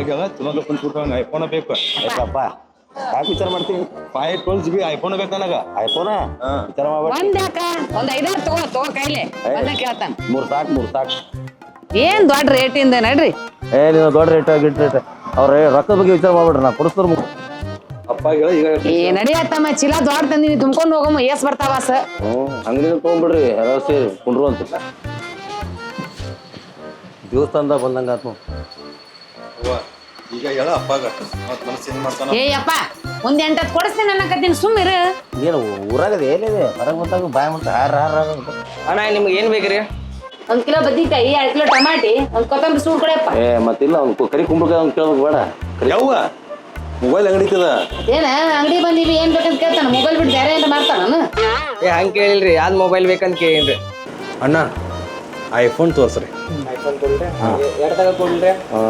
ಹ್ಮ್ ಅಪ್ಪಗೆಲ್ಲ ತಿನ್ನೋದು ಕುಂತ ಐಫೋನ್ ಬೇಕು. ಆಯ್ತಪ್ಪ. ಯಾಕೆ ವಿಚಾರ ಮಾಡ್ತೀನಿ five twelve G B iPhone ಬೇಕು ನನಗ. ಐಫೋನ. ವಿಚಾರ ಮಾಡ್ಬೇಡ ಒಂದ್ ಯಾಕ? ಒಂದ್ ಐದಾರು ತಗೋ ತಗೋ ಕೈಲೆ. ಕೇಳ್ತಾನ. ಮೂರ್ ಸಾಕು ಮೂರ್ ಸಾಕು. ಏನ್ ದೊಡ್ಡ ರೇಟ್ ಇಂದ ನಡ್ರಿ? ಏ ನೀವು ದೊಡ್ಡ ರೇಟ್ ಗಿಟ್ ರೇಟ್ ಅವ್ರ ರೊಕ್ಕದ ಬಗ್ಗೆ ವಿಚಾರ ಮಾಡ್ಬಿಡ್ರಿ ನಾ ಕೊಡಿಸ್ತಾರ ಅಪ್ಪಗೆಲ್ಲ ಈಗ ಏ ನಡಿಯತ್ತಮ್ಮ ಚೀಲ ದೊಡ್ಡ ತಂದಿನಿ. ತುಂಬ್ಕೊಂಡು ಹೋಗಮ್ಮ ಏಸ್ ಬರ್ತಾವ ಸ ಹ್ಞೂ ಅಂಗಡಿನ ತೊಗೊಂಬಿಡ್ರಿ ಎಲ್ಲ ಸೇರಿ ಕುಂಡ್ರು ಅಂತ. ದೇವಸ್ಥಾನದಾಗ ಬಂದಂಗ ಆತು ಅವ್ವ, ಈಗ ಹೇಳ ಅಪ್ಪಗ ಮತ್ ಮನಸ್ಸು ಏನ್ ಮಾಡ್ತಾನ? ಏ ಯಪ್ಪ ಒಂದ್ ಎಂಟತ್ ಕೊಡಿಸ್ತೀನಿ ಅನ್ನಕತ್ತೀನಿ ಸುಮ್ಮಿರು ಏನು ಊರಾಗದ ಏನಿದೆ ಹೊರಗೆ ಬಂದಾಗ ಬಾಯ್ ಮುಂತಾ ಹಾರ ಹಾರ ಹಾರ ಅಂತ. ಅಣ್ಣ ನಿಮ್ಗೆ ಏನ್ ಬೇಕ್ರಿ? ಒಂದ್ ಕಿಲೋ ಬದ್ನಿಕಾಯಿ ಎರಡ್ ಕಿಲೋ ಟಮಾಟಿ ಒಂದ್ ಕೊತ್ತಂಬರಿ ಸೂಡ್ ಕೊಡಪ್ಪ ಏ ಮತ್ತಿಲ್ಲ ಅವ್ನು ಕರಿ ಕುಂಬಳಕಾಯಿ ಅವ್ನು ಕೇಳ್ಬೇಕು ಬೇಡ. ಯವ್ವ ಮೊಬೈಲ್ ಅಂಗಡಿ ಐತದ ಏನ ಅಂಗಡಿ ಬಂದಿವಿ ಏನ್ ಬೇಕಂತ ಕೇಳ್ತಾನ? ಮೊಬೈಲ್ ಬಿಟ್ಟು ಬೇರೆ ಏನ್ ಮಾಡ್ತಾನ ಏ ಹಂಗೆ ಕೇಳಿಲ್ರಿ ಯಾವ್ದು ಮೊಬೈಲ್ ಬೇಕಂತ ಕೇಳಿನ್ರಿ. ಅಣ್ಣ ಐಫೋನ್ ತೋರ್ಸ್ರಿ. ಎರಡು ತಗ ಕೊಡ್ಲ್ರಿ ಆ,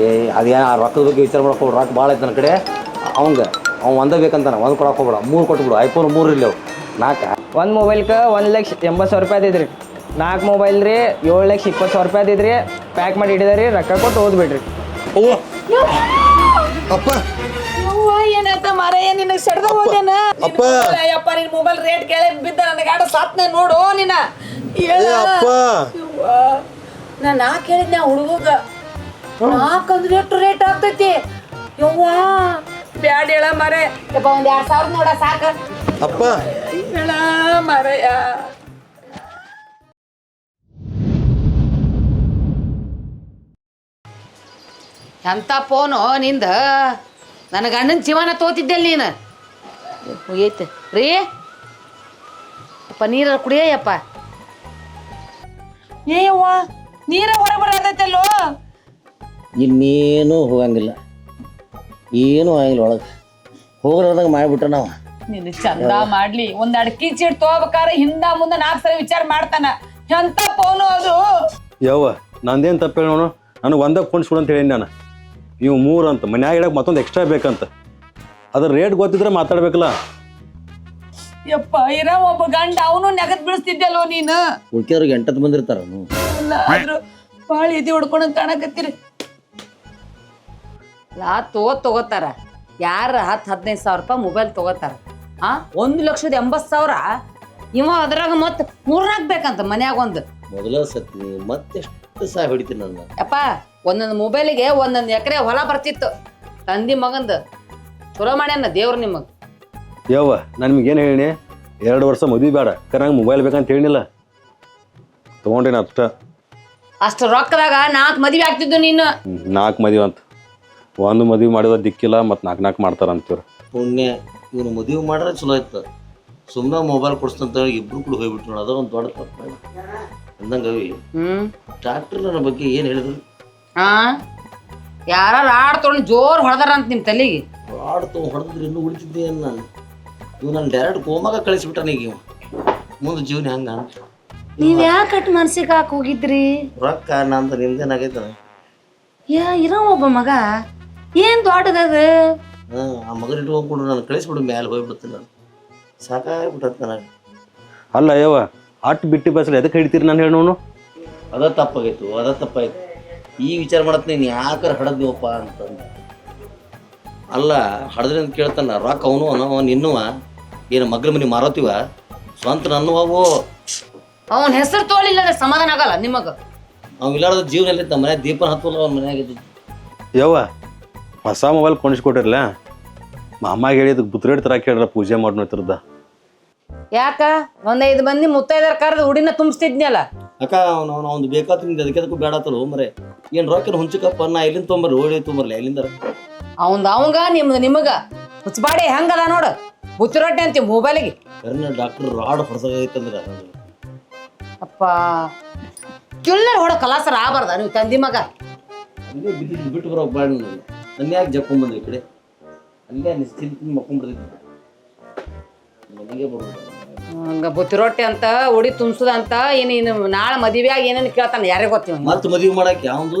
ಏ ಅದೇನು ಆ ರೊಕ್ಕದ ಬಗ್ಗೆ ವಿಚಾರ ಮಾಡಕ್ಕೆ ರೊಕ್ಕ ಭಾಳ ಐತೆ ನನ್ನ ಕಡೆ. ಅವಂಗ ಅವ್ನು ಒಂದೇ ಬೇಕಂತಾನೆ ಒಂದು ಕೊಡಕ್ಕೆ ಹೋಗ್ಬೇಡ ಮೂರು ಕೊಟ್ಬಿಡು ಐಫೋನ್ ಮೂರು ಇರ್ಲಿ ಅವು ನಾಲ್ಕ ಒಂದು ಮೊಬೈಲ್ಗೆ ಒಂದು ಲಕ್ಷ ಎಂಬತ್ತು ಸಾವಿರ ರೂಪಾಯಿ ಅದಿದ್ರಿ ನಾಲ್ಕು ಮೊಬೈಲ್ ರೀ ಏಳು ಲಕ್ಷ ಇಪ್ಪತ್ತು ಸಾವಿರ ರೂಪಾಯಿ ಅದಿದ್ರಿ ಪ್ಯಾಕ್ ಮಾಡಿ ಇಡಿದಾರಿ ರೊಕ್ಕ ಕೊಟ್ಟು ಓದ್ಬಿಡ್ರಿ. ಅವ್ವ ಅಪ್ಪ. ಏನಾಯ್ತ ಮಾರಾಯ ನಿನಗೆ ಸೆಡ್ದ ಹೋದೇನ ಅಪ್ಪ. ಅಯ್ಯಪ್ಪ ನಿನ್ ಮೊಬೈಲ್ ರೇಟ್ ಕೇಳಿ ಬಿದ್ದ ನನಗೆ ಆಡ ಸಾತ್ನ ನೋಡು ನಿನ್ನ ಹೇಳ. ಏ ಅಪ್ಪ. ಯವ್ವ, ನಾ ನಾ ಕೇಳಿದ್ನ ಹುಡುಗ ನಾಲ್ಕಂದ್ರೆ ಎಷ್ಟು ರೇಟ್ ಆಗ್ತೈತಿ? ಯವ್ವಾ ಬ್ಯಾಡ ಹೇಳ ಮರೆ ಯಪ್ಪ ಒಂದ್ ಎರಡ್ ಸಾವಿರ ನೋಡ ಸಾಕ. ಅಪ್ಪ. ಹೇಳ ಮಾರಯ್ಯ. ಎಂತ ಫೋನು ನಿಂದ? ನನ್ನ ಗಂಡನ ಜೀವನ ತೋತಿದ್ದೆಲ್ಲ ನೀನು? ಹೋಗೈತೆ ರೀ. ಅಪ್ಪ ನೀರ ಕುಡಿಯಪ್ಪ ಏ ಯವ್ವ ನೀರ ಹೊರ ಬರತೈತಲ್ಲೋ? ಇನ್ನೇನು ಹೋಗಂಗಿಲ್ಲ. ಏನು ಆಗಂಗಿಲ್ಲ ಒಳಗೆ. ಹೋಗ್ರದಾಗ ಮಾಡ್ಬಿಟ್ಟ ನಾವು. ನೀನು ಚಂದ ಮಾಡ್ಲಿ. ಒಂದ್ ಅಡ್ಕಿ ಚೀಟ್ ತಗೋಬೇಕಾದ್ರೆ ಹಿಂದ ಮುಂದೆ ನಾಲ್ಕು ಸರಿ ವಿಚಾರ ಮಾಡ್ತಾನ. ಎಂತ ಫೋನು ಅದು? ಯವ್ವ ನಂದೇನ್ ತಪ್ಪು ಹೇಳೋನು ನೋಡು. ನನಗೆ ಒಂದೇ ಫೋನ್ ಸುಡು ಅಂತ ಹೇಳೀನಿ ನಾನು. ನೀವು ಮೂರು ಅಂತ. ಮನ್ಯಾಗ ಇಡಕ್ಕೆ ಮತ್ತೊಂದು ಎಕ್ಸ್ಟ್ರಾ ಬೇಕಂತ. ಅದ್ರ ರೇಟ್ ಗೊತ್ತಿದ್ರೆ ಮಾತಾಡ್ಬೇಕಲ್ಲ. ಯಪ್ಪ ಇರ ಒಬ್ಬ ಗಂಡ ಅವನು ನೆಗದ್ ಬೀಳಿಸ್ತಿದ್ದಲ್ಲೋ ನೀನು? ಉಳ್ಕೆಯವ್ರಿಗೆ ಎಂಟತ್ತು ಬಂದಿರ್ತಾರ ಅಲ್ಲ ಆದ್ರೂ ಬಾಳ ಇದು ಹೊಡ್ಕೊಂಡ್ ಕಾಣಕತ್ತೀರಿ. ಲಾ ತಗೋ ತಗೋತಾರ. ಯಾರ ಹತ್ತು ಹದಿನೈದು ಸಾವಿರ ರೂಪಾಯಿ ಮೊಬೈಲ್ ತಗೋತಾರ? ಆ ಒಂದು ಲಕ್ಷದ ಎಂಬತ್ತು ಸಾವಿರ? ಇವ ಅದ್ರಾಗ ಮತ್ತೆ ಮೂರ್ನಾಕ್ ಬೇಕಂತ ಮನ್ಯಾಗ ಒಂದು ಮೊದಲ ಸತ್ತಿ ಮತ್ತೆಷ್ಟು ಸಹ ಹೊಡಿತೀನಿ ನನ್ನ? ಯಪ್ಪ ಒಂದೊಂದು ಮೊಬೈಲಿಗೆ ಒಂದೊಂದು ಎಕರೆ ಹೊಲ ಬರ್ತಿತ್ತು. ತಂದಿ ಮಗಂದು. ಚಲೋ ಮಾಡ್ಯಾನ ದೇವ್ರು ನಿಮಗೆ. ಯವ್ವ ನಾನು ನಿಮ್ಗೇನು ಹೇಳಿ ಎರಡು ವರ್ಷ ಮದುವೆ ಬೇಡ. ಕರಂಗೆ ಮೊಬೈಲ್ ಬೇಕಂತ ಹೇಳಿಲ್ಲ ತೊಗೊಂಡೇನ ಅಷ್ಟ. ಅಷ್ಟು ರೊಕ್ಕದಾಗ ನಾಲ್ಕು ಮದುವೆ ಆಗ್ತಿದ್ದು ನೀನು. ನಾಲ್ಕು ಮದುವೆ ಅಂತ. ಒಂದು ಮದುವೆ ಮಾಡಿದ ದಿಕ್ಕಿಲ್ಲ ಮತ್ತು ನಾಲ್ಕು ನಾಲ್ಕು ಮಾಡ್ತಾರ ಅಂತೀವ್ರು. ಪುಣ್ಯ ಇವನು ಮದುವೆ ಮಾಡ್ರೆ ಚಲೋ ಇತ್ತು. ಸುಮ್ಮನೆ ಮೊಬೈಲ್ ಕೊಡ್ಸ್ತಂತ ಹೇಳಿ ಇಬ್ರು ಕೂಡ ಹೋಗ್ಬಿಟ್ಟು ನೋಡಿ ಅದೊಂದು ದೊಡ್ಡ ತಪ್ಪು ಅಂದಂಗವಿ ಡಾಕ್ಟರ್ ಹ್ಮ್. ಡಾಕ್ಟ್ರ್ ನನ್ನ ಬಗ್ಗೆ ಏನು ಹೇಳಿದ್ರು? ಆ? ಯಾರು ಆಡ್ ತೊಗೊಂಡು ಜೋರು ಹೊಡೆದಾರ ಅಂತ ನಿಮ್ಮ ತಲೆಗೆ. ತೊಗೊಂಡು ಹೊಡೆದ್ರೆ ಇನ್ನೂ ಉಳಿತಿದ್ದೆ ನಾನು? ಇವ್ ನಾನು ಡೈರೆಕ್ಟ್ ಕೋಮಾಗ ಕಳಿಸ್ಬಿಟ್ಟಾನ ಈಗ ಇವ ಮುಂದೆ ಜೀವನ ಹಂಗ ಅಂತ. ನೀವ್ ಯಾಕೆ ಕಟ್ ಮನ್ಸಿಗೆ ಹಾಕಿ ಹೋಗಿದ್ರಿ? ರೊಕ್ಕ ನಂದು ನಿಂದೇನಾಗೈತ ಯಾ ಇರೋ ಒಬ್ಬ ಮಗ? ಏನ್ ದೊಡ್ಡದದ? ಹಾಂ ಆ ಮಗನ ಇಟ್ಕೊಂಡ್ಬಿಡು ನಾನು ಕಳಿಸ್ಬಿಡು ಮ್ಯಾಲೆ ಹೋಗ್ಬಿಡ್ತೀನಿ ನಾನು. ಸಾಕಾಗ್ಬಿಟ್ಟತ್ ನನಗೆ. ಅಲ್ಲ ಯವ್ವ ಅಟ್ ಬಿಟ್ಟು ಬಸ್ಲಿ ಎದಕ್ಕೆ ಹಿಡಿತೀರಿ ನಾನು ಹೇಳೋನು? ಅದ ತಪ್ಪಾಗೈತು ಅದ ತಪ್ಪಾಯ್ತು. ಈ ವಿಚಾರ ಮಾಡತ್ ನೀನು ಯಾಕಾರ ಹಡದ್ವಪ್ಪ ಅಂತಂದು. ಅಲ್ಲ ಹಡದ್ರಿ ಅಂತ ಕೇಳ್ತಾನ ರೊಕ್ಕ ಅವನು ಅವ ನಿನ್ನುವ ಏನು ಮಗ್ಳ ಮನೆ ಮಾರೋತಿವ? ಸ್ವಂತ ನನ್ನವು ಅವನ ಹೆಸರು ತೋಳಿಲ್ಲ ಅಂದ್ರೆ ಸಮಾಧಾನ ಆಗಲ್ಲ ನಿಮಗ. ಅವ್ ಇಲ್ಲಾರ್ದ ಜೀವನ ಎಲ್ಲಿತ್ತ? ಮನೆ ದೀಪನ ಹತ್ತಲ್ಲ ಅವ್ನ ಮನ್ಯಾಗ ಇದ್ದಿದ್ದು. ಯವ್ವ ಹೊಸ ಮೊಬೈಲ್ ಕೊಂಡಿಸ್ಕೊಟ್ಟಿರಲ್ಲ ಮಾಮಾಗ ಹೇಳಿದ ಬುತ್ರೇಡ್ ತರ ಕೇಳ್ರ ಪೂಜೆ ಮಾಡ್ನೋತಿರ್ದ ಯಾಕ? ಒಂದೈದು ಮಂದಿ ಮುತ್ತೈದರ ಕರೆದು ಉಡಿನ ತುಂಬಿಸ್ತಿದ್ನಲ್ಲ. ಅಕ್ಕ ಅವ್ನು ಅವ್ನು ಅವ್ನು ಬೇಕಾತ ಅದಕ್ಕೆ ಅದಕ್ಕೆ ಬೇಡತ್ತಲ್ಲ ಮರೆ. ಏನು ರೊಕ್ಕ ಹುಂಚಕಪ್ಪ ನಾ ಎಲ್ಲಿಂದ ತೊಂಬರ್ರಿ ಓಡಿ ತೊಂಬರ್ಲಿ ಎಲ್ಲಿಂದ? ಅವಂದ ಅವಂಗ ನಿಮ್ದು ನಿಮಗ. ಹುಚ್ಚಬಾಡಿ ಹೆಂಗದ ನೋಡು. ಬುತ್ತಿರೊಟ್ಟೆ ಅಂತೀವಿ ಮೊಬೈಲಿಗೆ ಕರ್ನ ಡಾಕ್ಟರ್ ರಾಡ್ ಹೊಡೆದಾಗೈತಂದ್ರೆ ಅಪ್ಪ ಕಿಲ್ಲರ್ ಹೊಡ ಕಲಾಸರ ಆಗಬಾರ್ದ ನೀವು ತಂದಿ ಮಗ. ಅಲ್ಲೇ ಬಿದ್ದು ಬಿಟ್ಟು ಬರೋ ಬಾಡಿ ನನ್ನ ಯಾಕೆ ಈ ಕಡೆ? ಅಲ್ಲೇ ನಿಶ್ಚಿಂತ ಮಕ್ಕೊಂಡ್ಬಿಡ್ತಿದ್ದೆ ಮನೆಗೆ ಬರ್ಬೋದು ಹಂಗ ಬುತ್ತಿರೊಟ್ಟೆ ಅಂತ ಉಡಿ ತುಂಬಿಸುದ ಅಂತ ಏನು ಇನ್ನು ನಾಳೆ ಮದುವೆಯಾಗಿ ಏನೇನು ಕೇಳ್ತಾನೆ ಯಾರಿಗೆ ಗೊತ್ತಿವ ಮತ್ತೆ ಮದುವೆ ಮಾಡಕ್ಕೆ ಯಾವ್ದು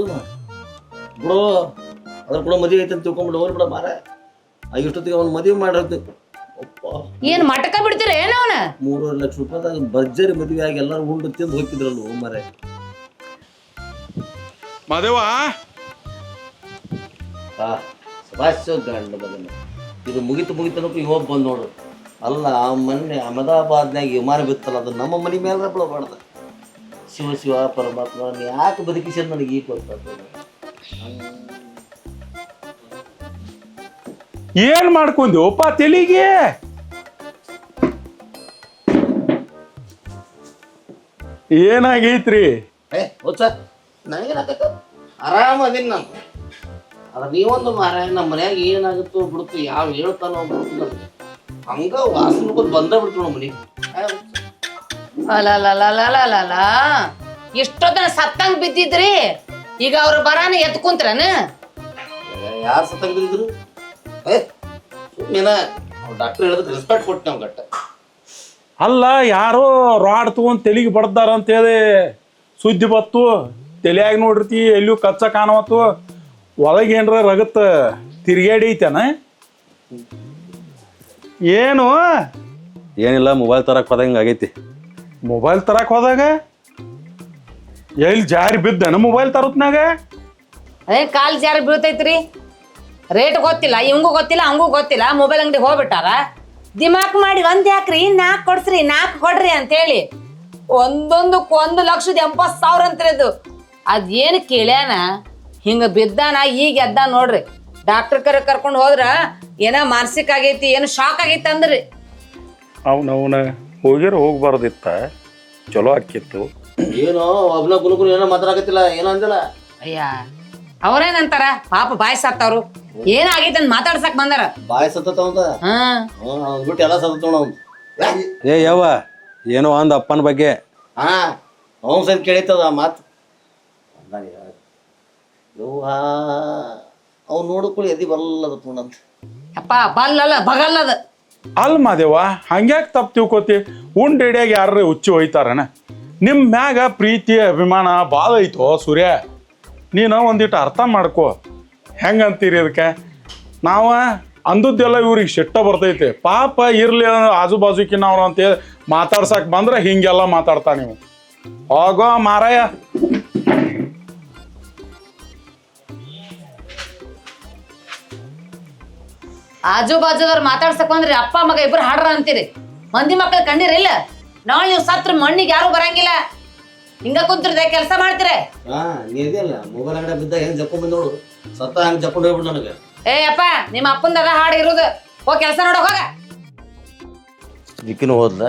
ಬಿಡು ಅದ್ರ ಕೂಡ ಮದುವೆ ಐತೆ ಅಂತ ತಿಳ್ಕೊಂಬಿಡು ಅವ್ರು ಮಾರ ಆ ಇಷ್ಟೊತ್ತಿಗೆ ಅವ್ನು ಮದುವೆ ಮಾಡಿರೋದು ಅಪ್ಪ. ಏನು ಮಟಕ ಬಿಡ್ತೀರ ಏನು ಅವನ? ಮೂರುವರೆ ಲಕ್ಷ ರೂಪಾಯಿದಾಗ ಭರ್ಜರಿ ಮದುವೆ ಆಗಿ ಎಲ್ಲರೂ ಉಂಡು ತಿಂದು ಹೋಗ್ತಿದ್ರಲ್ಲ ಮಾರೆ ಮಾದೇವ? ಆ ಸಭಾಷ್ ಗಂಡ ಮದುವೆ ಇದು ಮುಗಿತು ಮುಗಿತನಕ್ಕೂ ಇವಾಗ ಬಂದು ನೋಡು. ಅಲ್ಲ ಆ ಮೊನ್ನೆ ಅಹಮದಾಬಾದ್ನಾಗ ವಿಮಾನ ಬಿತ್ತಲ್ಲ ಅದು ನಮ್ಮ ಮನೆ ಮೇಲೆ ಬಿಡಬಾರ್ದು ಶಿವ ಶಿವ ಪರಮಾತ್ಮ ನೀ ಯಾಕೆ ಬದುಕಿಸಿ ನನಗೆ ಈಗ ಗೊತ್ತಾಗ್ತದೆ ಏನ್ ಮಾಡ್ಕೊಂಡು ಒಪ್ಪ ತೆಲಿಗೆ? ಏನಾಗೈತ್ರಿ? ಏ ಹುಚ್ಚ ನನಗೇನಾಗತ್ತ ಆರಾಮ ಅದೀನಿ ನಾನು. ಅದ್ರ ನೀವೊಂದು ಮಾರ ನಮ್ಮ ಮನ್ಯಾಗ ಏನಾಗುತ್ತೋ ಬಿಡುತ್ತೋ ಯಾವ ಹೇಳ್ತಾನೋ ಬಿಡುತ್ತೋ ನನಗೆ. ಹಂಗ ವಾಸನ ಬಂದು ಬಂದ ಬಿಡ್ತು ನಮ್ಮ ಮನೆಗೆ. ಅಲಲಲಲಲಲಲ ಇಷ್ಟೊತ್ತನ ಸತ್ತಂಗ್ ಬಿದ್ದಿದ್ರಿ? ಈಗ ಅವ್ರು ಬರಾನ ಎತ್ ಕುಂತ್ರನ? ಯಾರು ಸತ್ತಂಗ್ ಬಿದ್ದಿದ್ರು? ಏ ಸುಮ್ಮನೆ ಡಾಕ್ಟರ್ ಹೇಳೋದಕ್ಕೆ ರೆಸ್ಪೆಕ್ಟ್ ಕೊಟ್ಟು ನಾವು ಗಟ್ಟ. ಅಲ್ಲ ಯಾರೋ ರಾಡ್ ತಗೊಂಡ್ ತೆಲಿಗೆ ಬಡ್ದಾರ ಅಂತೇಳಿ ಸುದ್ದಿ ಬತ್ತು ತಲೆಯಾಗ ನೋಡಿರ್ತಿ ಎಲ್ಲೂ ಕಚ್ಚ ಕಾಣವತ್ತು. ಒಳಗೇನ್ರ ಏನ್ರ ರಗತ್ತ ತಿರ್ಗಾಡಿ ಐತೇನ? ಏನು? ಏನಿಲ್ಲ ಮೊಬೈಲ್ ತರಕ್ಕೆ ಹೋದಂಗೆ ಆಗೈತಿ. ಮೊಬೈಲ್ ತರಕ್ ಹೋದಾಗ? ಎಲ್ಲಿ ಜಾರಿ ಬಿದ್ದನ ಮೊಬೈಲ್ ತರತ್ನಾಗ? ಅದೇ ಕಾಲ್ ಜಾರಿ ಬೀಳ್ತೈತ್ರಿ. ರೇಟ್ ಗೊತ್ತಿಲ್ಲ ಇವಂಗೂ ಗೊತ್ತಿಲ್ಲ ಹಂಗೂ ಗೊತ್ತಿಲ್ಲ. ಮೊಬೈಲ್ ಅಂಗಡಿ ಹೋಗ್ಬಿಟ್ಟಾರ. ದಿಮಾಕ್ ಮಾಡಿ ಒಂದ್ ಯಾಕ್ರಿ? ನಾಲ್ಕು ಕೊಡ್ಸ್ರಿ ನಾಲ್ಕು ಕೊಡ್ರಿ ಅಂತೇಳಿ. ಒಂದೊಂದಕ್ಕೆ ಒಂದು ಲಕ್ಷದ ಎಂಬತ್ತು ಸಾವಿರ ಅಂತ್ರಿ ಅದು. ಅದೇನು ಕೇಳ್ಯಾನ? ಹಿಂಗ ಬಿದ್ದಾನ ಈಗ ಎದ್ದ ನೋಡ್ರಿ. ಡಾಕ್ಟರ್ ಕರೆ ಕರ್ಕೊಂಡು ಹೋದ್ರ ಏನ ಮಾನಸಿಕ ಆಗೈತಿ ಏನು ಶಾಕ್ ಆಗೈತಿ ಅಂದ್ರಿ. ಅವನವನ ಹೋಗಿರ ಹೋಗ್ಬಾರ್ದಿತ್ತ. ಚಲೋ ಆಕಿತ್ತು. ಏನೋ ಒಬ್ನ ಗುಲುಗುರು ಏನೋ ಮಾತಾಡಕತ್ತಿಲ್ಲ ಏನೋ ಅಂದಿಲ್ಲ. ಅಯ್ಯ ಅವ್ರೇನಂತಾರ? ಪಾಪ ಬಾಯ್ ಸತ್ತವ್ರು. ಏನಾಗೈತೆ ಅಂತ ಮಾತಾಡ್ಸಕ್ ಬಂದಾರ. ಬಾಯ್ ಸತ್ತ ಅವಂದ ಹಾ. ಹ್ಞೂ ಅವ್ನು ಬಿಟ್ಟು ಎಲ್ಲ ಸತ್ತ ಅವ್ನು. ಏ ಯವ್ವ ಏನೋ ಅಂದ ಅಪ್ಪನ ಬಗ್ಗೆ. ಹಾ ಅವನ್ ಸರಿ ಕೇಳಿತದ ಆ ಮಾತು. ಯವ್ವ ಅವ್ನು ನೋಡಿಕೊಳ್ಳಿ ಎದಿ ಬಲ್ಲದ ಪೂರ್ಣಂತ ಅಪ್ಪ ಬಲ್ಲಲ್ಲ ಬಗಲ್ಲದ. ಅಲ್ ಮಾದೇವ ಹಂಗ್ಯಾಕ್ ತಪ್ಪು ತಿಳ್ಕೊತಿ? ಉಂಡ್ ಹಿಡಿಯಾಗ ಯಾರು ಹುಚ್ಚಿ ಹೋಯ್ತಾರಣ ನಿಮ್ಮ ಮ್ಯಾಗ ಪ್ರೀತಿ ಅಭಿಮಾನ ಭಾಳ ಐತೋ ಸೂರ್ಯ? ನೀನು ಒಂದಿಟ್ಟು ಅರ್ಥ ಮಾಡ್ಕೋ. ಹೆಂಗಂತೀರಿ ಅದಕ್ಕೆ ನಾವು ಅಂದದ್ದೆಲ್ಲ ಇವ್ರಿಗೆ ಸಿಟ್ಟ ಬರ್ತೈತೆ. ಪಾಪ ಇರ್ಲಿ ಆಜು ಅವರು ಅಂತ ಮಾತಾಡ್ಸಕ್ ಬಂದ್ರೆ ಹಿಂಗೆಲ್ಲ ಮಾತಾಡ್ತಾ ನೀವು. ಹೋಗೋ ಮಾರಾಯ. ಆಜು ಬಾಜುದವ್ರು ಮಾತಾಡ್ಸಕ್ ಬಂದ್ರಿ ಅಪ್ಪ ಮಗ ಇಬ್ರು ಹಾಡ್ರ ಅಂತೀರಿ. ಮಂದಿ ಮಕ್ಳು ಇಲ್ಲ. ನಾಳೆ ನೀವು ಸತ್ರ ಮಣ್ಣಿಗೆ ಯಾರು ಬರಂಗಿಲ್ಲ. ಹಿಂಗ ಕುಂತಿರ್ದೆ ಕೆಲಸ ಮಾಡ್ತೀರ. ಹಾ ನೀ ಇದೆಯಲ್ಲ ಮೊಬೈಲ್ ಅಂಗಡಿ ಬಿದ್ದ ಹೆಂಗ್ ಜಕ್ಕೊಂಡ್ ಬಂದ್ ನೋಡು. ಸತ್ತ ಹಂಗ್ ಜಕ್ಕೊಂಡು ಹೋಗ್ಬಿಡು ನನಗೆ. ಏ ಅಪ್ಪ ನಿಮ್ಮ ಅಪ್ಪಂದದ ಹಾಡು ಇರೋದು. ಹೋಗಿ ಕೆಲಸ ನೋಡಕ್ ಹೋಗ. ದಿಕ್ಕಿನ ಹೋದ್ಲ?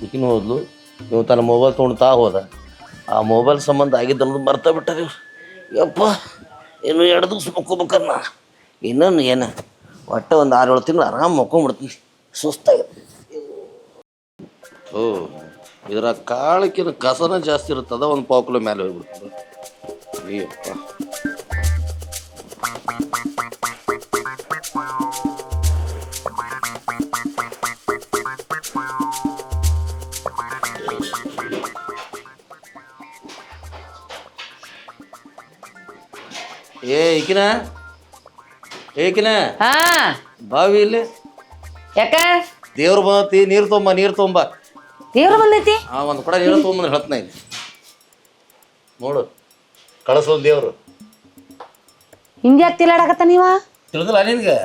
ದಿಕ್ಕಿನ ಹೋದ್ಲು? ನೀವು ತನ್ನ ಮೊಬೈಲ್ ತೊಗೊಂಡು ತಾ ಹೋದ. ಆ ಮೊಬೈಲ್ ಸಂಬಂಧ ಆಗಿದ್ದ ಅನ್ನೋದು ಬಿಟ್ಟ ಬಿಟ್ಟಾರ ಇವ್ರು. ಯಪ್ಪ ಇನ್ನು ಎರಡು ದಿವ್ಸ ಮಕ್ಕೋಬೇಕನ್ನ. ಇನ್ನೊಂದು ಏನು? ಒಟ್ಟೆ ಒಂದು ಆರು ಏಳು ತಿಂಗಳು ಆರಾಮ್ ಮಕ್ಕೊಂಬಿಡ್ತೀನಿ ಸುಸ್ತಾಗಿದೆ ಓ ಇದರ ಕಾಳಕ್ಕಿನ ಕಸನ ಜಾಸ್ತಿ ಇರುತ್ತದ ಒಂದು ಪಾವು ಕಿಲೋ ಮೇಲೆ ಹೋಗ್ಬಿಡ್ತದೆ ಅಯ್ಯಪ್ಪ ಏ ಈಕಿನ ಏಕಿನ? ಹಾ. ಬಾವಿ ಇಲ್ಲಿ. ಯಾಕ? ದೇವ್ರು ಬಂದತಿ ನೀರು ತೊಂಬ ನೀರು ತೊಂಬ. ದೇವ್ರು ಬಂದೈತಿ? ಆ ಒಂದು ಕೂಡ ನೀರು ತೊಗೊಂಬಂದ್ರೆ ಹೇಳ್ತಾನೆ ಇಲ್ಲಿ. ನೋಡು ಕಳಿಸೋದು ದೇವ್ರು. ಹಿಂಗೆ ತಿಲಾಡಕತ್ತ ನೀವ? ತಿಳಿದಿಲ್ಲ ನಿನ್ಗೆ?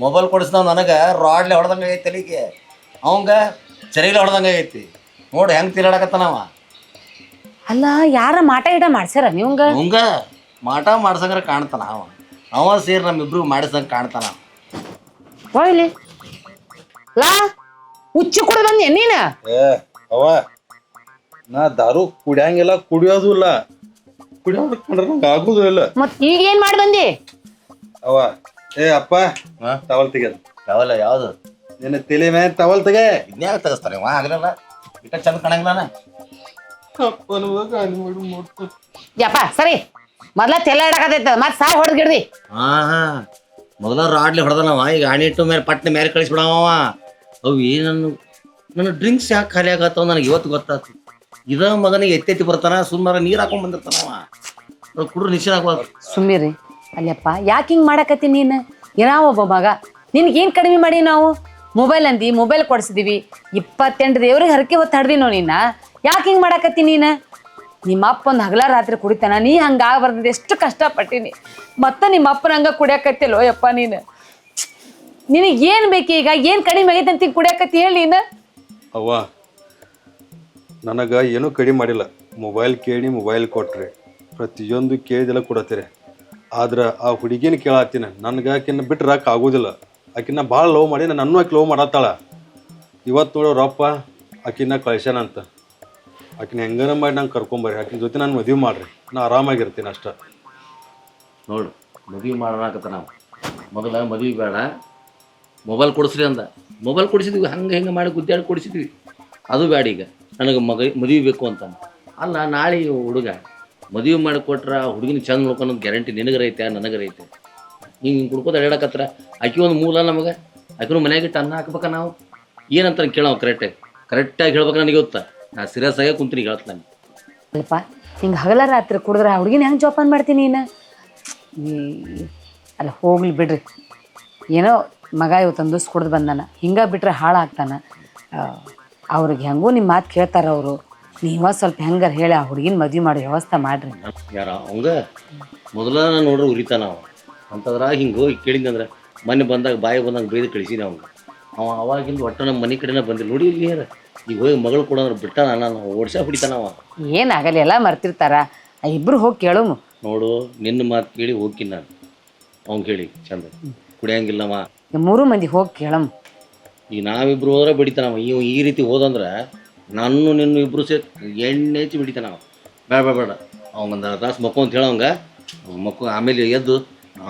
ಮೊಬೈಲ್ ಕೊಡಿಸ್ದ ನನಗೆ ರಾಡ್ಲೆ ಹೊಡೆದಂಗ ಆಗೈತೆ ತಲೆಗೆ. ಅವಂಗ ಚರಿಗಿಲೆ ಹೊಡೆದಂಗ ಆಗೈತಿ. ನೋಡು ಹೆಂಗ್ ತಿರುಗಾಡಕತ್ತಾನವ ಅಲ್ಲ ಯಾರ ಮಾಟ ಇಡ ಮಾಡ್ಸ್ಯಾರ ನೀವಂಗ? ಹುಂಗ ಮಾಟ ಮಾಡ್ಸಂಗ್ರ ಕಾಣ್ತಾನ ಅವ. ಅವ ಸೇರಿ ನಮ್ಮಿಬ್ರು ಮಾಡಿಸಂಗೆ ಕಾಣ್ತಾನ. ಹೋಗ್ಲಿ ಲಾ ಉಚ್ಚಿ ಕುಡಿ ನೀನ? ಏ ಅವ ನಾ ದಾರು ಕುಡಿಯಂಗಿಲ್ಲ ಕುಡಿಯೋದು ಇಲ್ಲ. ಕುಡಿಯೋದು ಕಂಡ್ರೆ ನಂಗೆ ಆಗೋದು ಇಲ್ಲ. ಮತ್ ಈಗ ಏನ್ ಮಾಡಿ ಬಂದಿ? ಅವ ಏ ಅಪ್ಪ ಹಾ? ಟವಲ್ ತೆಗೆದು ಯಾವಲ್ಲ ಯಾವುದು? ನಿನ್ನ ತಲೆ ಮೇಲೆ ಟವಲ್ ತೆಗೆ. ಇನ್ಯಾಗ ತೆಗಿಸ್ತಾರೆ ವಾ ಆಗಲ್ಲ ಇಟ್ಟ ಚಂದ ಕಾಣಂಗಿಲ್ಲ ಯಪ್ಪ ಸರಿ. ಮೊದ್ಲ ತೆಲ ಇಡಕತೈತ ಮತ್ ಸಾಯ್ ಹೊಡೆದ್ ಗಿಡ್ದಿ ಹಾ ಹಾ ಮೊದಲ ರಾಡ್ಲಿ ಹೊಡೆದನವ ಈಗ ಆಣಿ ಇಟ್ಟು ಮೇಲೆ ಪಟ್ನ ಮೇಲೆ ಕಳಿಸ್ಬಿಡವ ಅವ್ ಏನನ್ನು ನನ್ನ ಡ್ರಿಂಕ್ಸ್ ಯಾಕೆ ಖಾಲಿ ಆಗತ್ತವ ನನಗೆ ಇವತ್ತು ಗೊತ್ತಾತು. ಇದ ಮಗನಿಗೆ ಎತ್ತೆತ್ತಿ ಬರ್ತಾನ ಸುಮ್ಮನೆ ನೀರು ಹಾಕೊಂಡ್ ಬಂದಿರ್ತಾನವ ಕುಡ್ರು ನಿಶ್ಚಯ ಆಗ್ಬಾರ್ದು. ಸುಮ್ಮಿರಿ ಅಲ್ಲಪ್ಪ ಯಾಕೆ ಹಿಂಗ್ ಮಾಡಕತ್ತಿ ನೀನು? ಏನೋ ಒಬ್ಬ ಮಗ. ನಿನ್ಗೇನ್ ಕಡಿಮೆ ಮಾಡಿ ನಾವು? ಮೊಬೈಲ್ ಅಂದಿ ಮೊಬೈಲ್ ಕೊಡ್ಸಿದೀವಿ. ಇಪ್ಪತ್ತೆಂಟು ದೇವ್ರಿಗೆ ಹರಕೆ ಹೊತ್ತು ಹಡ್ದಿ ನೋ ನಿನ್ನ ಯಾಕೆ ಹಿಂಗ್ ಮಾಡಕತ್ತಿ ನೀನು? ನಿಮ್ಮ ಅಪ್ಪ ಒಂದು ಹಗಲ ರಾತ್ರಿ ಕುಡಿತಾನ, ನೀ ಹಂಗ ಆಗ್ಬಾರ್ದು ಎಷ್ಟು ಕಷ್ಟಪಟ್ಟಿನಿ. ಮತ್ತೆ ನಿಮ್ಮ ಅಪ್ಪನ ಹಂಗ ಕುಡಿಯಾಕತ್ತಿಲ್ಲೋ ಯಪ್ಪ ನೀನು. ನಿನಗೆ ಏನು ಬೇಕು ಈಗ ಏನು ಕಡಿಮೆ ಆಗೈತೆ ಅಂತ ಕುಡಿಯಾಕತ್ತಿ ಹೇಳಿ ನೀನು? ಅವ್ವ, ನನಗೆ ಏನೂ ಕಡಿಮೆ ಮಾಡಿಲ್ಲ. ಮೊಬೈಲ್ ಕೇಳಿ ಮೊಬೈಲ್ ಕೊಟ್ರಿ, ಪ್ರತಿಯೊಂದು ಕೇಳಿದೆಲ್ಲ ಕೊಡತ್ತೀರಿ. ಆದ್ರೆ ಆ ಹುಡುಗಿನ ಕೇಳತ್ತೀನಿ, ನನಗೆ ಆಕಿನ ಬಿಟ್ರೆ ರಾಕ್ ಆಗೋದಿಲ್ಲ. ಆಕಿನ ಭಾಳ ಲವ್ ಮಾಡಿ ನಾನು ಆಕೆ ಲವ್ ಮಾಡತ್ತಾಳ. ಇವತ್ತು ನೋಡೋರಪ್ಪ ಆಕಿನ ಕಳ್ಸ್ಯಾನಂತ ಆಕಿನ ಹೆಂಗನ ಮಾಡಿ ನಂಗೆ ಕರ್ಕೊಂಬರ್ರಿ ಆಕಿನ ಜೊತೆ ನಾನು ಮದುವೆ ಮಾಡ್ರಿ. ನಾ ಆರಾಮಾಗಿರ್ತೀನಿ ಅಷ್ಟೇ. ನೋಡು, ಮದುವೆ ಮಾಡೋಣಕತ್ತ ನಾವು. ಮೊದಲ ಮದುವೆ ಬೇಡ. ಮೊಬೈಲ್ ಕೊಡಿಸ್ರಿ ಅಂದ. ಮೊಬೈಲ್ ಕೊಡಿಸಿದ್ವಿ, ಹಂಗೆ ಹಿಂಗೆ ಮಾಡಿ ಗುದ್ದಾಡಿ ಕೊಡಿಸಿದ್ವಿ. ಅದು ಬೇಡ ಈಗ. ನನಗೆ ಮಗ ಮದುವೆ ಬೇಕು ಅಂತ ಅಲ್ಲ, ನಾಳೆ ಹುಡುಗ ಮದುವೆ ಮಾಡಿ ಕೊಟ್ರೆ ಆ ಹುಡುಗಿನ ಚಂದ ನೋಡ್ಕೊಳೋದು ಗ್ಯಾರಂಟಿ ನಿನಗರೈತೆ ನನಗರೈತೆ ಹಿಂಗೆ ಹಿಂಗೆ ಕುಡ್ಕೋದು ಅಡ್ಯಾಡಕತ್ರ. ಆಕಿ ಒಂದು ಮೂಲ ನಮಗೆ. ಆಕಿನೂ ಮನೆಯಾಗಿಟ್ಟು ಅನ್ನ ಹಾಕ್ಬೇಕ ನಾವು. ಏನಂತ ಕೇಳೋ ಕರೆಕ್ಟಾಗಿ ಕರೆಕ್ಟಾಗಿ ಹೇಳ್ಬೇಕು ನನಗೆ ಗೊತ್ತಾ. ನಾ ಸೀರಿಯಸ್ ಆಗೇ ಕುಂತೀನಿ ಹೇಳ್ತ ನಾನು. ಅಲ್ಪ ಹಿಂಗೆ ಹಗಲ ರಾತ್ರಿ ಕುಡಿದ್ರೆ ಆ ಹುಡುಗಿನ ಹೆಂಗೆ ಜೋಪಾನ ಮಾಡ್ತೀನಿ ನೀನು? ಅಲ್ಲಿ ಹೋಗ್ಲಿ ಬಿಡ್ರಿ. ಏನೋ ಮಗ ಇವತ್ತೊಂದು ಕುಡ್ದು ಬಂದಾನ. ಹಿಂಗೆ ಬಿಟ್ರೆ ಹಾಳಾಗ್ತಾನ. ಅವ್ರಿಗೆ ಹೆಂಗೂ ನಿಮ್ಮ ಮಾತು ಕೇಳ್ತಾರ ಅವರು. ನೀವ ಸ್ವಲ್ಪ ಹೆಂಗಾರ ಹೇಳಿ ಆ ಹುಡುಗಿನ ಮದ್ವೆ ಮಾಡಿ ವ್ಯವಸ್ಥೆ ಮಾಡ್ರಿ. ಯಾರ ಅವಂಗ? ಮೊದಲ ನೋಡ್ರಿ ಉರಿತಾನ ಅವ. ಅಂತದ್ರಾಗ ಹಿಂಗೆ ಹೋಗಿ ಕೇಳಿದಂದ್ರೆ ಮೊನ್ನೆ ಬಂದಾಗ ಬಾಯಿ ಬಂದಾಗ ಬೈದು ಕಳಿಸಿನ ಅವಂಗ. ಅವ ಅವಾಗಿಂದ ಒಟ್ಟ ನಮ್ಮ ಮನೆ ಕಡೆನೇ ಬಂದಿಲ್ಲ. ನೋಡಿ ಇಲ್ಲಿ ಯಾರ ಈಗ ಹೋಗಿ ಮಗಳು ಕೊಡಂದ್ರೆ ಬಿಟ್ಟಾನ ನಾನು ಓಡ್ಸಾ ಹೊಡಿತಾನ ಅವ. ಏನಾಗಲ್ಲ ಎಲ್ಲ ಮರ್ತಿರ್ತಾರ. ಆ ಇಬ್ರು ಹೋಗಿ ಕೇಳೋನು. ನೋಡು ನಿನ್ನ ಮಾತು ಕೇಳಿ ಹೋಗ್ತೀನಿ ನಾನು. ಅವ್ನು ಹೇಳಿ ಚಂದ. ಕುಡಿಯಂಗಿಲ್ಲವ ಈ ಮೂರು ಮಂದಿ ಹೋಗಿ ಕೇಳಮ್. ಈಗ ನಾವಿಬ್ರು ಹೋದ್ರೆ ಬಿಡಿತಾನವ ಇವ್ ಈ ರೀತಿ ಹೋದಂದ್ರೆ ನಾನು ನಿನ್ನ ಇಬ್ರು ಸೇರಿ ಎಣ್ಣೆ ಹಚ್ಚಿ ಬಿಡಿತಾನವ ಅವ. ಬೇಡ ಬೇಡ ಬೇಡ ಅವಂಗೊಂದು ಅರ್ಧ ತಾಸು ಮಕ್ಕೋ ಅಂತ ಹೇಳವಂಗ ಮಕ್ಕೋ ಆಮೇಲೆ ಎದ್ದು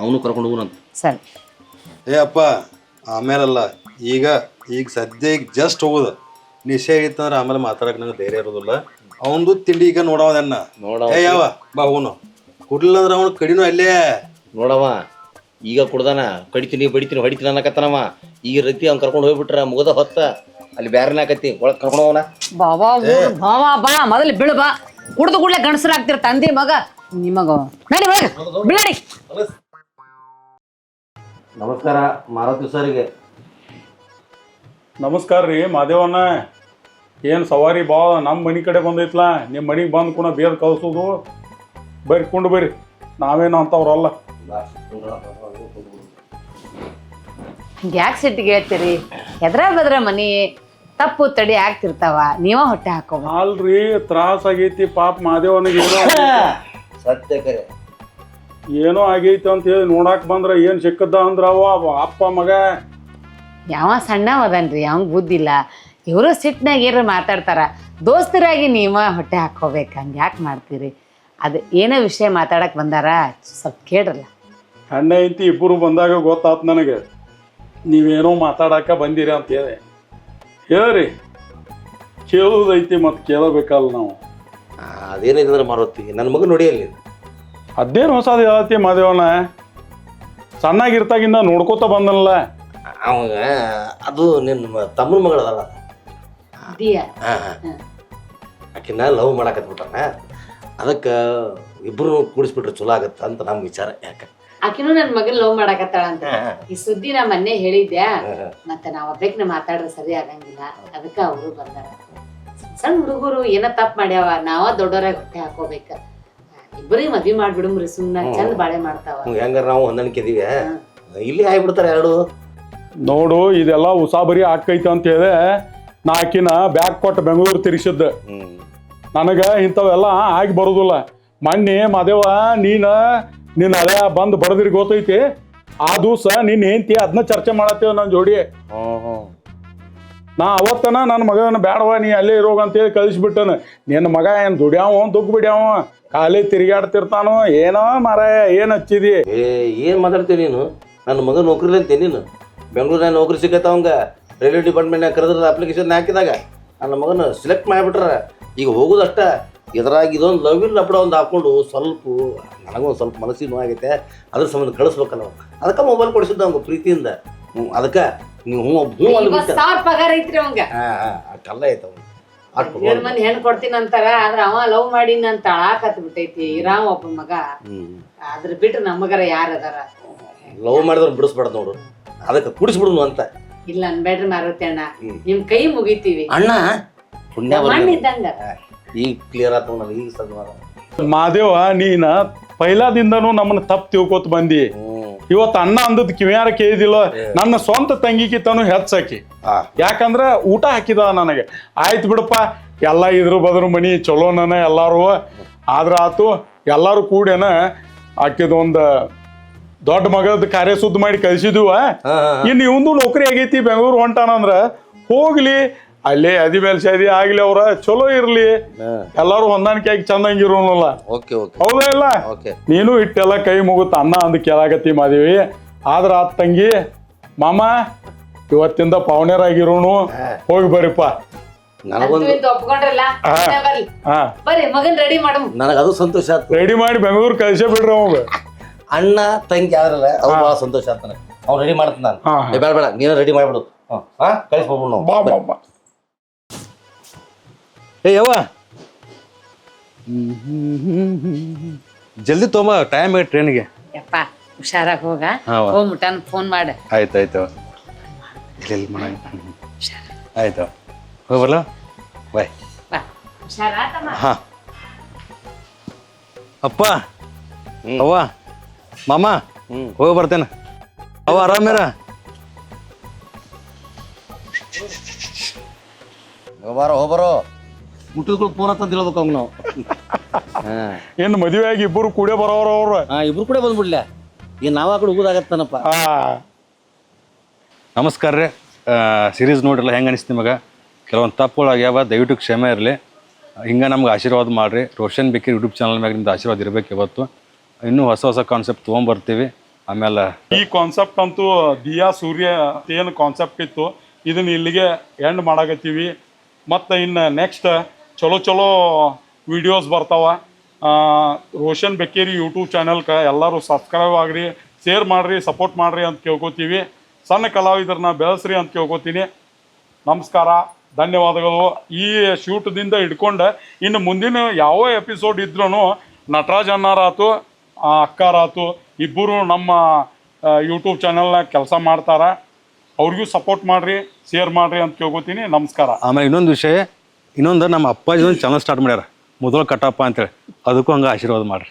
ಅವನು ಕರ್ಕೊಂಡು ಹೋಗುನಂತ. ಸರಿ. ಏ ಅಪ್ಪ ಆಮೇಲಲ್ಲ. ಈಗ ಈಗ ಸದ್ಯ ಈಗ ಜಸ್ಟ್ ಹೋಗುದು. ನಿಶೆ ಇತ್ತಂದ್ರೆ ಆಮೇಲೆ ಮಾತಾಡಕ್ಕೆ ನಂಗೆ ಧೈರ್ಯ ಇರೋದಿಲ್ಲ. ಅವನದು ತಿಂಡಿ ಈಗ ನೋಡವನ್ನ ನೋಡವ ಏ ಯಾವ? ಬಾ ಹೋಗುನು. ಕುಡ್ಲಿಲ್ಲ ಅಂದ್ರೆ ಅವನು ಕಡಿನೂ ಅಲ್ಲೇ. ನೋಡವ ಈಗ ಕುಡ್ದಾನ. ಕಡಿತೀನಿ ಬಡಿತೀನಿ ಹೊಡಿತೀನಿ ಅನ್ನಕತ್ತನವ. ಈ ರೀತಿ ಅವ್ನು ಕರ್ಕೊಂಡು ಹೋಗ್ಬಿಟ್ರ ಮುಗದ ಹೊತ್ತ. ಅಲ್ಲಿ ಬ್ಯಾರನ ಆಕತಿ ಒಳಗೆ ಕರ್ಕೊಂಡು ಹೋಗೋಣ. ಬಾಬಾ ಬಾವಾ ಬಾ ಮೊದಲು ಬೀಳು ಬಾ. ಕುಡ್ದು ಕೂಡಲೇ ಗಂಡಸರಾಗ್ತಿರ ತಂದೆ ಮಗ ನಿಮಗ. ನಡಿ ಒಳಗೆ ನಮಸ್ಕಾರ ಮಾರುತಿ ಸರ್ಗೆ. ನಮಸ್ಕಾರ ರೀ ಮಾದೇವಣ್ಣ ಏನು ಸವಾರಿ ಬಾ ನಮ್ಮ ಮನೆ ಕಡೆ ಬಂದೈತ್ಲ. ನಿಮ್ಮ ಮನೆಗೆ ಬಂದು ಕೂಡ ಬೇರೆ ಕಳ್ಸೋದು. ಬರ್ರಿ ಕೊಂಡು ಬರ್ರಿ ನಾವೇನು ಅಂತವ್ರಲ್ಲ ಯಾಕೆ ಸಿಟ್ಟಿಗೆ ಹೇಳ್ತೀರಿ ಎದ್ರ ಬದ್ರ ಮನಿ? ತಪ್ಪು ತಡಿ ಆಗ್ತಿರ್ತಾವ. ನೀವ ಹೊಟ್ಟೆ ಹಾಕೋ ಅಲ್ರಿ ತ್ರಾಸ ಆಗೈತಿ ಪಾಪ ಮಾದೇವನಿಗೆ ಏನೋ ಸತ್ಯ ಕರೆ. ಏನೋ ಆಗೈತಿ ಅಂತ ಹೇಳಿ ನೋಡಾಕ್ ಬಂದ್ರ ಏನ್ ಸಿಕ್ಕದ ಅಂದ್ರ ಅವ ಅಪ್ಪ ಮಗ. ಯಾವ ಸಣ್ಣವ ಅದನ್ರಿ ಯಾವ ಬುದ್ಧಿಲ್ಲ. ಇವರು ಸಿಟ್ನಾಗ ಏನಾರ ಮಾತಾಡ್ತಾರ ದೋಸ್ತರಾಗಿ ನೀವ ಹೊಟ್ಟೆ ಹಾಕೋಬೇಕು ಹಂಗೆ ಯಾಕೆ ಮಾಡ್ತೀರಿ? ಅದು ಏನೋ ವಿಷಯ ಮಾತಾಡಕ್ ಬಂದಾರ ಸ್ವಲ್ಪ ಕೇಳ್ರಲ್ಲ. ಅಣ್ಣ ಐತಿ ಇಬ್ಬರು ಬಂದಾಗ ಗೊತ್ತಾಯ್ತು ನನಗೆ. ನೀವೇನೋ ಮಾತಾಡಕ ಬಂದಿರಿ ಅಂತ ಹೇಳಿ. ಹೇಳ್ರಿ. ಕೇಳೋದೈತಿ ಮತ್ತೆ ಕೇಳಬೇಕಲ್ಲ ನಾವು. ಅದೇನಿದ್ರೆ ಮಾರುತಿ ನನ್ನ ಮಗ ನೋಡಿ ಅಲ್ಲಿ ಅದೇನು ಹೊಸದು ಹೇಳತ್ತಿ ಮಾದೇವಣ್ಣ? ಸಣ್ಣಾಗಿರ್ತಾಗಿಂದ ನೋಡ್ಕೋತ ಬಂದನಲ್ಲ. ಅವಾಗ ಅದು ನಿನ್ನ ತಮ್ಮನ ಮಗಳದಲ್ಲ. ಆಕಿನ ಲವ್ ಮಾಡಾಕತ್ಬಿಟ್ಟಾನ ಅದಕ್ಕೆ ಇಬ್ರು ಕೂಡಿಸ್ಬಿಟ್ರೆ ಚಲೋ ಆಗತ್ತ ಅಂತ ನಮ್ಮ ವಿಚಾರ ಯಾಕೆ? ಆಕಿನೂ ನನ್ನ ಮಗನ್ ಲವ್ ಮಾಡಾಕತ್ತಾಳ ಅಂತ. ಈ ಸುದ್ದಿ ನಾ ಮೊನ್ನೆ ಹೇಳಿದ್ದೆ ಮತ್ತೆ ನಾವ್ ಒಬ್ಬಕ್ನ ಮಾತಾಡ್ರೆ ಸರಿ ಆಗಂಗಿಲ್ಲ. ಅದಕ್ಕ ಅವರು ಬಂದಾರ. ಸಣ್ಣ ಹುಡುಗರು ಏನ ತಪ್ಪು ಮಾಡ್ಯಾವ ನಾವ ದೊಡ್ಡವರಾಗ ಹೊಟ್ಟೆ ಹಾಕೋಬೇಕ. ಇಬ್ಬರಿಗೆ ಮದ್ವಿ ಮಾಡ್ಬಿಡುಮ್ರಿ ಸುಮ್ನ ಚಂದ ಬಾಳೆ ಮಾಡ್ತಾವ. ಹೆಂಗಾರ ನಾವು ಹೊಂದಾಣಿಕೆ ಇದೀವಿ ಇಲ್ಲಿ ಆಗ್ಬಿಡ್ತಾರೆ ಎರಡು ನೋಡು ಇದೆಲ್ಲ ಉಸಾಬರಿ ಆಕೈತೆ ಅಂತ ಹೇಳಿ ನಾ ಆಕಿನ ಬ್ಯಾಗ್ ಕೊಟ್ಟು ಬೆಂಗಳೂರು ತಿರ್ಸಿದ್ದ ನನಗೆ ಇಂಥವೆಲ್ಲ ಆಗಿ ಬರೋದಿಲ್ಲ. ಮೊನ್ನೆ ಮಾದೇವ ನೀನು ನಿನ್ನ ಅಲೆ ಬಂದು ಬಡದಿರಿ ಗೊತ್ತೈತಿ. ಆ ದಿವಸ ನಿನ್ನ ಹೆಂಡತಿ ಅದನ್ನ ಚರ್ಚೆ ಮಾಡತ್ತೇವ ನನ್ನ ಜೋಡಿ. ನಾ ಅವತ್ತನ ನನ್ನ ಮಗನ ಬ್ಯಾಡವ ನೀ ಅಲ್ಲೇ ಇರೋಗ ಅಂತೇಳಿ ಕಳಿಸ್ಬಿಟ್ಟನ. ನಿನ್ನ ಮಗ ಏನು ದುಡ್ಯಾವ ದುಗ್ಗು ಬಿಡ್ಯಾವ ಖಾಲಿ ತಿರುಗಾಡ್ತಿರ್ತಾನೋ ಏನೋ ಮಾರಾಯ ಏನು ಹಚ್ಚಿದಿ? ಏ ಏನು ಮಾತಾಡ್ತೀನಿ ನೀನು? ನನ್ನ ಮಗ ನೌಕರಿ ಅಂತೆ ನೀನು? ಬೆಂಗಳೂರಿನಾಗ ನೌಕರಿ ಸಿಕ್ಕತ್ತ ಅವಂಗ. ರೈಲ್ವೆ ಡಿಪಾರ್ಟ್ಮೆಂಟ್ನಾಗ ಕರೆದ್ರ ಅಪ್ಲಿಕೇಶನ್ ಹಾಕಿದಾಗ ನನ್ನ ಮಗನ ಸೆಲೆಕ್ಟ್ ಮಾಡಿಬಿಟ್ರ. ಈಗ ಹೋಗೋದಷ್ಟೇ. ಇದ್ರಾಗ ಇದೊಂದು ಲವ್ ಇಲ್ಲ ಅಪ್ಪಡ ಒಂದು ಹಾಕೊಂಡು ಸ್ವಲ್ಪ ನನಗೊಂದು ಸ್ವಲ್ಪ ಮನಸ್ಸಿಗೆ ಆಗೈತೆ. ಅದ್ರ ಸಂಬಂಧ ಕಳಿಸ್ಬೇಕಲ್ಲ ಅದಕ್ಕೆ ಮೊಬೈಲ್ ಕೊಡಿಸಿದ್ದ ಅವ್ನು ಪ್ರೀತಿಯಿಂದ. ಹ್ಞೂ ಅದಕ್ಕೆ ನೀವು ಹ್ಞೂ ಹ್ಞೂ ಅಲ್ಲಿ ಸಾವಿರ ಪಗಾರ ಐತ್ರಿ ಅವಂಗ. ಹಾಂ ಹಾಂ ಅಷ್ಟೆಲ್ಲ ಐತೆ ಅವ್ನು ಏಳು ಮಂದಿ ಹೆಣ್ಣು ಕೊಡ್ತೀನಿ ಅಂತಾರ ಆದ್ರ ಅವ ಲವ್ ಮಾಡಿನ ಅಂತ ಅಳಾಕತ್ ಬಿಟ್ಟೈತಿ ರಾಮ ಒಬ್ಬ ಮಗ. ಅದ್ರ ಬಿಟ್ರೆ ನಮಗರ ಯಾರು ಅದಾರ? ಲವ್ ಮಾಡಿದ್ರೆ ಬಿಡಿಸ್ಬಾರ್ದು ನೋಡು. ಅದಕ್ಕೆ ಕುಡಿಸ್ಬಿಡುನು ಅಂತ. ಇಲ್ಲ ಅನ್ಬೇಡ್ರಿ ಮಾರುತಿ ಅಣ್ಣ. ನಿಮ್ ಕೈ ಮುಗಿತೀವಿ. ಅಣ್ಣ ಪುಣ್ಯ ಮಣ್ಣ ಇದ್ದಂಗ ಈಗ ಕ್ಲಿಯರ್ ಆತು ನನಗೆ ಈಗ ಮಾದೇವ ನೀನ ಪೈಲಾದಿಂದನೂ ನಮ್ಮನ್ನ ತಪ್ಪು ತಿಳ್ಕೊತ ಬಂದಿ. ಇವತ್ತು ಅಣ್ಣ ಅಂದದ್ ಕಿವ್ಯಾರ ಕೇಳಿದಿಲ್ಲ ನನ್ನ ಸ್ವಂತ ತಂಗಿಕಿತನು ಹೆಚ್ಚಾಕಿ ಆ ಯಾಕಂದ್ರ ಊಟ ಹಾಕಿದ ನನಗೆ. ಆಯ್ತು ಬಿಡಪ್ಪ ಎಲ್ಲ ಇದ್ರು ಬದ್ರು ಮನಿ ಚಲೋನ ಎಲ್ಲಾರು. ಆದ್ರ ಆತು ಎಲ್ಲಾರು ಕೂಡೇನ ಆಕಿದ ಒಂದ್ ದೊಡ್ಡ ಮಗದ ಕಾರ್ಯ ಸುದ್ದಿ ಮಾಡಿ ಕಳ್ಸಿದ್ವ ಇನ್ನು ಇವಂದು ನೌಕರಿ ಆಗೈತಿ ಬೆಂಗಳೂರು ಹೊಂಟಾನಂದ್ರ ಹೋಗ್ಲಿ ಅಲ್ಲಿ ಅದಿ ಮೇಲೆ ಸದಿ ಆಗ್ಲಿ ಅವ್ರ ಚಲೋ ಇರ್ಲಿ. ಎಲ್ಲಾರು ಹೊಂದಾಣಿಕೆ ಆಗಿ ಚಂದಂಗಿರೋನಲ್ಲ ಓಕೆ ಓಕೆ. ಹೌದಾ ಇಲ್ಲ? ಓಕೆ. ನೀನು ಇಟ್ಟೆಲ್ಲ ಕೈ ಮುಗುತ್ತ ಅನ್ನ ಅಂದ್ ಕೇಳಾಕತ್ತಿ ಮಾದೇವಿ. ಆದ್ರ ಆತ್ ತಂಗಿ ಮಾಮ ಇವತ್ತಿಂದ ಪಾವನೇರಾಗಿರೋನು ಹೋಗಿ ಬರೀಪ್ಪ. ನನಗೊಂದು ಅಂತ ಒಪ್ಕೊಂಡ್ರಲ್ಲ? ಮನೆ ಬರ್ಲಿ ಹಾ. ಬರ್ರಿ ಮಗನ್ ರೆಡಿ ಮಾಡು. ನನಗೆ ಅದು ಸಂತೋಷ ಆಯ್ತು ರೆಡಿ ಮಾಡಿ ಬೆಂಗಳೂರು ಕಳ್ಸೇ ಬಿಡ್ರಿ ಅವಾಗ. ಅಣ್ಣ ತಂಗಿ ಯಾರಲ್ಲ ಅವ್ರು ಬಹಳ ಸಂತೋಷ ಆಗ್ತಾನೆ ಅವ್ನು ರೆಡಿ ಮಾಡ್ತಾನೆ ನಾನು. ಏ, ಬೇಡ ಬೇಡ ನೀನು ರೆಡಿ ಮಾಡಿಬಿಡು. ಹಾ ಹಾಂ ಕಳಿಸ್ಬೋದು ನಾವು. ಬಾ ಬಾ. ಬಾ ಏ ಯವ್ವ. ಜಲ್ದಿ ತೊಂಬ ಟೈಮ್ ಆಗಿ ಟ್ರೈನ್ಗೆ ಯಪ್ಪ ಹುಷಾರಾಗಿ ಹೋಗ. ಹೋಗ್ ಮುಟ್ಟಾನ ಫೋನ್ ಮಾಡ. ಆಯ್ತು ಆಯ್ತು ಇಲ್ಲಿ ಮಾಡ ಆಯ್ತು ಹೋಗಿ ಬರಲ್ಲ ಬಾಯ್ ಬಾ. ಹಾ. ಅಪ್ಪ. ಅವ್ವ. ಮಾಮ ಹೋಗಿ ಬರ್ತೇನೆ. ಅವ ಆರಾಮಿರ ಹೋಗ್ಬಾರೋ ಹೋಗ್ಬಾರೋ ಮುಟ್ಟಿದ್ಗಳು ಫೋನ್ ಅಂತ ಹೇಳ್ಬೇಕು ಅವ್ನು ನಾವು. ಹಾಂ. ಏನು ಮದುವೆ ಆಗಿ ಇಬ್ಬರು ಕೂಡೇ ಬರೋರು ಅವ್ರು. ಹಾಂ ಇಬ್ರು ಕೂಡ ಬಂದ್ಬಿಡ್ಲ. ಈಗ ನಾವು ಆ ಕಡೆ ಹೋಗೋದಾಗತ್ತನಪ್ಪ ಆ ನಮಸ್ಕಾರ ರೀ. ಸೀರೀಸ್ ನೋಡ್ರಲ್ಲ ಹೆಂಗೆ ಅನಿಸ್ತು ನಿಮಗೆ? ಕೆಲವೊಂದು ತಪ್ಪುಗಳು ಆಗ್ಯಾವ ದಯವಿಟ್ಟು ಕ್ಷಮೆ ಇರಲಿ. ಹಿಂಗೆ ನಮ್ಗೆ ಆಶೀರ್ವಾದ ಮಾಡಿರಿ. ರೋಷನ್ ಬೇಕ್ರಿ ಯೂಟ್ಯೂಬ್ ಚಾನಲ್ ಮ್ಯಾಗ ನಿಮ್ದು ಆಶೀರ್ವಾದ ಇರಬೇಕು ಇವತ್ತು ಇನ್ನೂ ಹೊಸ ಹೊಸ ಕಾನ್ಸೆಪ್ಟ್ ತೊಗೊಂಬರ್ತೀವಿ. ಆಮೇಲೆ ಈ ಕಾನ್ಸೆಪ್ಟ್ ಅಂತೂ ದಿಯಾ ಸೂರ್ಯ ಏನು ಕಾನ್ಸೆಪ್ಟ್ ಇತ್ತು. ಇದನ್ನ ಇಲ್ಲಿಗೆ ಎಂಡ್ ಮಾಡಾಕತ್ತೀವಿ. ಮತ್ತು ಇನ್ನು ನೆಕ್ಸ್ಟ್ ಚಲೋ ಚಲೋ ವಿಡಿಯೋಸ್ ಬರ್ತಾವ. ರೋಷನ್ ಬೆಕ್ಕೇರಿ ಯೂಟ್ಯೂಬ್ ಚಾನಲ್ಗೆ ಎಲ್ಲರೂ ಸಬ್ಸ್ಕ್ರೈಬ್ ಆಗ್ರಿ ಶೇರ್ ಮಾಡಿರಿ ಸಪೋರ್ಟ್ ಮಾಡಿರಿ ಅಂತ ಕೇಳ್ಕೊತೀವಿ. ಸಣ್ಣ ಕಲಾವಿದರನ್ನ ಬೆಳೆಸ್ರಿ ಅಂತ ಕೇಳ್ಕೊತೀನಿ. ನಮಸ್ಕಾರ, ಧನ್ಯವಾದಗಳು. ಈ ಶೂಟ್ದಿಂದ ಹಿಡ್ಕೊಂಡು ಇನ್ನು ಮುಂದಿನ ಯಾವ ಎಪಿಸೋಡ್ ಇದ್ರೂ ನಟರಾಜ್ ಅನ್ನಾರಾತು ಅಕ್ಕಾರಾತು ಇಬ್ಬರು ನಮ್ಮ ಯೂಟ್ಯೂಬ್ ಚಾನಲ್ನಾಗ ಕೆಲಸ ಮಾಡ್ತಾರೆ. ಅವ್ರಿಗೂ ಸಪೋರ್ಟ್ ಮಾಡಿರಿ ಶೇರ್ ಮಾಡಿರಿ ಅಂತ ಕೇಳ್ಕೊತೀನಿ. ನಮಸ್ಕಾರ. ಆಮೇಲೆ ಇನ್ನೊಂದು ವಿಷಯ, ಇನ್ನೊಂದು ನಮ್ಮ ಅಪ್ಪಾಜಿ ಒಂದು ಚಾನಲ್ ಸ್ಟಾರ್ಟ್ ಮಾಡ್ಯಾರ. ಮೊದಲು ಕಟ್ಟಪ್ಪ ಅಂತೇಳಿ. ಅದಕ್ಕೂ ಹಂಗೆ ಆಶೀರ್ವಾದ ಮಾಡಿರಿ.